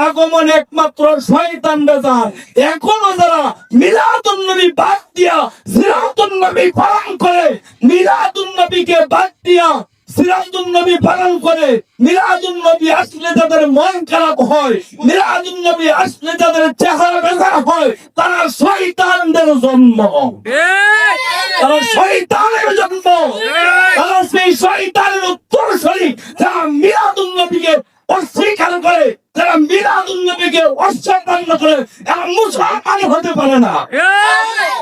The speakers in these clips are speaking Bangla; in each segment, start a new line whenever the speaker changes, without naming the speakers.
আগমন একমাত্র শয়তান বেজার এখনও যারা মিলাদুন নবী বাদ দিয়া সিরাতুন নবী পালন করে মিলাদুন নবীকে বাদ দিয়া সিরাজুন নবী পালন করে মিলাদুন নবী আসলে যাদের মন খারাপ হয় মিলাদুন নবী আসলে যাদের চেহারা বেজার হয় তারা শয়তানদের জন্ম। তারা শয়তানের জন্ম তারা সেই শয়তানের উত্তর শরীর যারা মিলাদুন নবীকে অস্বীকার করে যারা মিলাদুন নবীকে অস্বীকার করে এরা মুসলমান হতে পারে না।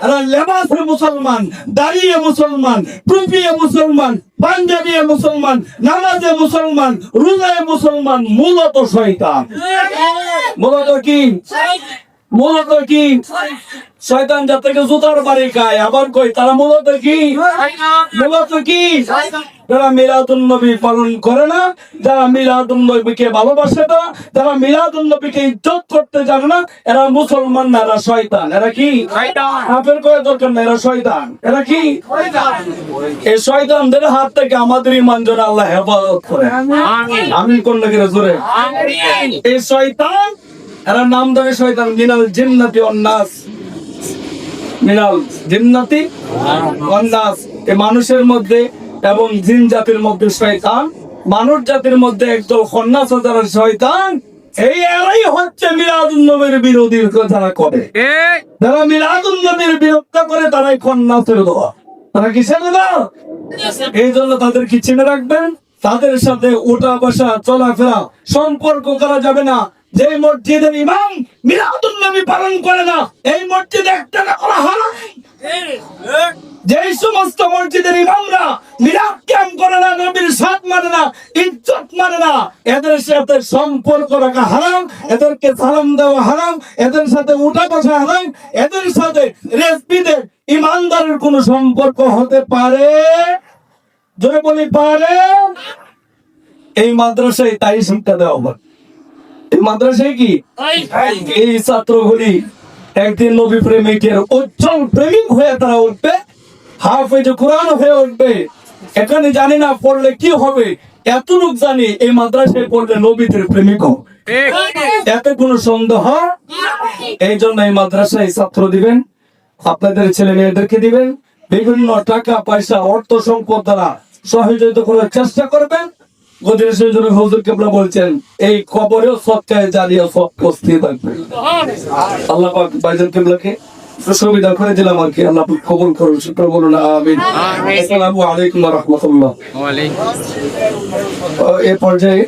এরা লেবাসে মুসলমান দাঁড়িয়ে মুসলমান টুপিয়ে মুসলমান পাঞ্জাবি মুসলমান নামাজে মুসলমান রোজায় মুসলমান মূলত শয়তান। মূলত কি? মূলত কি? শয়তান যাত্রাকে জুতার বাড়ি খায় আবার কই? তারা মূলত কি? মূলত কি? যারা মিলাদুন নবী পালন করে না যারা মিলাদুন নবীকে ভালোবাসে না যারা মিলাদুন নবীকে ইজ্জত করতে জানে না এরা মুসলমান না এরা শয়তান। এরা কি? আপনার কয়ে দরকার না এরা শয়তান। এরা কি? এই শয়তানদের হাত থেকে আমাদের ইমান যেন আল্লাহ হেফাজত করে। আমি কোন নাকি জোরে? এই শয়তান এরা নাম ধরে শয়তান মিনাল জিন্নাতি অন্নাস। মিনাল জিন্নাতি অন্নাস। এই মানুষের মধ্যে এবং জিন জাতির মধ্যে শয়তান মানুষ জাতির মধ্যে একদল খন্নাস যারা শয়তান এই এরাই হচ্ছে মিলাদুন নবীর বিরোধী যারা করে। যারা মিলাদুন নবীর বিরোধিতা করে তারাই খন্নাসের দোয়া তারা কিসের দোয়া এই জন্য তাদের কি চিনে রাখবেন? তাদের সাথে ওঠা বসা চলাফেরা সম্পর্ক করা যাবে না। যে মসজিদের ইমাম মিলাদুন নবী পালন করে না, এই মসজিদ একটা না করা হারাম যেই সমস্ত মসজিদের ইমামরা মিলাদ ক্যাম্প করে না, নবীর সাথ মানে না, ইজ্জত মানে না, এদের সাথে সম্পর্ক রাখা হারাম, এদেরকে সালাম দেওয়া হারাম, এদের সাথে উঠা বসা হারাম, এদের সাথে রেসপিদের ইমানদারের কোনো সম্পর্ক হতে পারে? জোরে বলি পারে? এই মাদ্রাসায় তাই শিক্ষা দেওয়া হয় এই মাদ্রাসায় কি? এই ছাত্রগুলি একদিন নবী প্রেমিকের উজ্জ্বল প্রেমিক হয়ে তারা উঠবে হাফেজ কোরআন হয়ে উঠবে। এখানে জানি না পড়লে কি হবে এতটুক জানি এই মাদ্রাসায় পড়লে নবীদের প্রেমিক। এতে কোনো সন্দেহ। এই জন্য এই মাদ্রাসায় ছাত্র দিবেন আপনাদের ছেলে মেয়েদেরকে দিবেন বিভিন্ন টাকা পয়সা অর্থ সম্পদ দ্বারা সহযোগিতা করার চেষ্টা করবেন। গদির জন্য হজুর কেবলা বলছেন এই কবরেও সৎকায় জারিয়ে সৎ বস্তি থাকবে। আল্লাহ পাক বাইজান কেবলাকে সুবিধা করে দিলাম আর কি। আল্লাহ পাক কবুল করুন শুক্র বলুন আমিন। আসসালামু আলাইকুম ওয়া এ পর্যায়ে